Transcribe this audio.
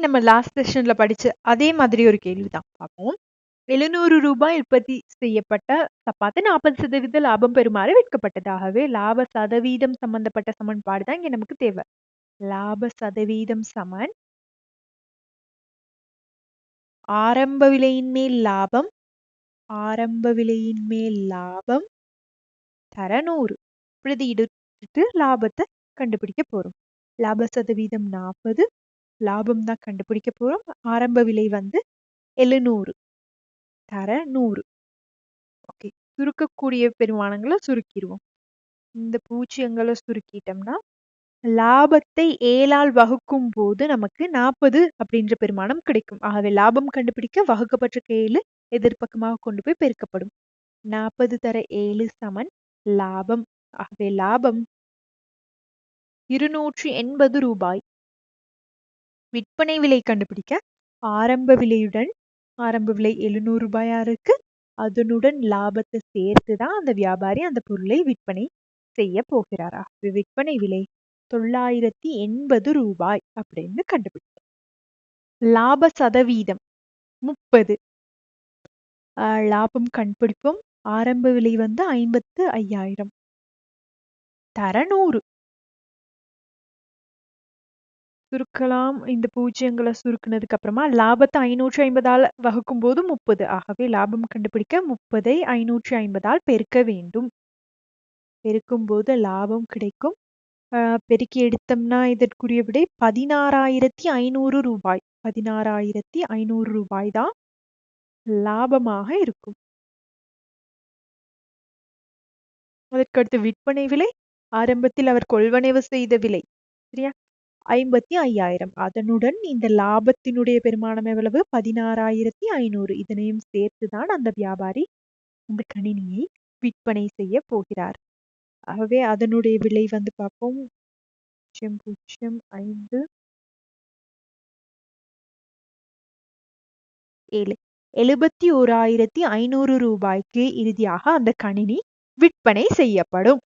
நம்ம லாஸ்ட் செஷன்ல படிச்ச அதே மாதிரி ஒரு கேள்விதான் பார்ப்போம். எழுநூறு ரூபாய் உற்பத்தி செய்யப்பட்ட சப்பாத்து நாற்பது சதவீத லாபம் பெறுமாறு விற்கப்பட்டதாகவே லாப சதவீதம் சம்பந்தப்பட்ட சமன்பாடு தான் இங்க நமக்கு தேவை. லாப சதவீதம் சமன். ஆரம்ப விலையின் மேல் லாபம். ஆரம்ப விலையின் மேல் லாபம். தரநூறு இப்படி பிரதியிட்டு லாபத்தை கண்டுபிடிக்க போறோம். லாப சதவீதம் நாற்பது. லாபம் தான் கண்டுபிடிக்க போறோம். ஆரம்ப விலை வந்து எழுநூறு. தர நூறு. ஓகே. சுருக்கக்கூடிய பெருமானங்களை சுருக்கிடுவோம் இந்த பூஜ்ஜியங்களை சுருக்கிட்டோம்னா லாபத்தை ஏழால் வகுக்கும் போது நமக்கு நாற்பது அப்படின்ற பெருமானம் கிடைக்கும். ஆகவே லாபம் கண்டுபிடிக்க வகுக்கப்பட்ட ஏழு எதிர்ப்பக்கமாக கொண்டு போய் பெருக்கப்படும். நாற்பது தர ஏழு சமன் லாபம். ஆகவே லாபம் இருநூற்றி எண்பது ரூபாய். விற்பனை விலை கண்டுபிடிக்க ஆரம்ப விலையுடன் ஆரம்ப விலை எழுநூறு ரூபாயா இருக்கு. அதனுடன் லாபத்தை சேர்த்து தான் அந்த வியாபாரி அந்த பொருளை விற்பனை செய்ய போகிறாரா? விற்பனை விலை தொள்ளாயிரத்தி எண்பது ரூபாய் அப்படின்னு கண்டுபிடிக்கும் லாப சதவீதம் முப்பது. லாபம் கண்டுபிடிப்போம். ஆரம்ப விலை வந்து ஐம்பத்து ஐயாயிரம். தர சுருக்கலாம். இந்த பூஜ்ஜியங்களை சுருக்குனதுக்கு அப்புறமா லாபத்தை ஐநூற்றி ஐம்பதால் வகுக்கும் போது முப்பது. ஆகவே லாபம் கண்டுபிடிக்க முப்பதை ஐநூற்றி ஐம்பதால் பெருக்க வேண்டும். பெருக்கும் போது லாபம் கிடைக்கும். பெருக்கி எடுத்தோம்னா இதற்குரிய விடை பதினாறாயிரத்தி ஐநூறு ரூபாய். பதினாறாயிரத்தி ஐநூறு ரூபாய் தான் லாபமாக இருக்கும். அதற்கடுத்து விற்பனை விலை. ஆரம்பத்தில் அவர் கொள்வனவு செய்த விலை. சரியா? ஐம்பத்தி ஐயாயிரம். அதனுடன் இந்த லாபத்தினுடைய பெருமானம் எவ்வளவு? பதினாறாயிரத்தி ஐநூறு. இதனையும் சேர்த்துதான் அந்த வியாபாரி இந்த கணினியை விற்பனை செய்ய போகிறார். ஆகவே அதனுடைய விலை வந்து பார்ப்போம். பூஜ்ஜியம் பூஜ்ஜியம் ஐந்து. ஏழு. எழுபத்தி ஓராயிரத்தி ஐநூறு ரூபாய்க்கு இறுதியாக அந்த கணினி விற்பனை செய்யப்படும்.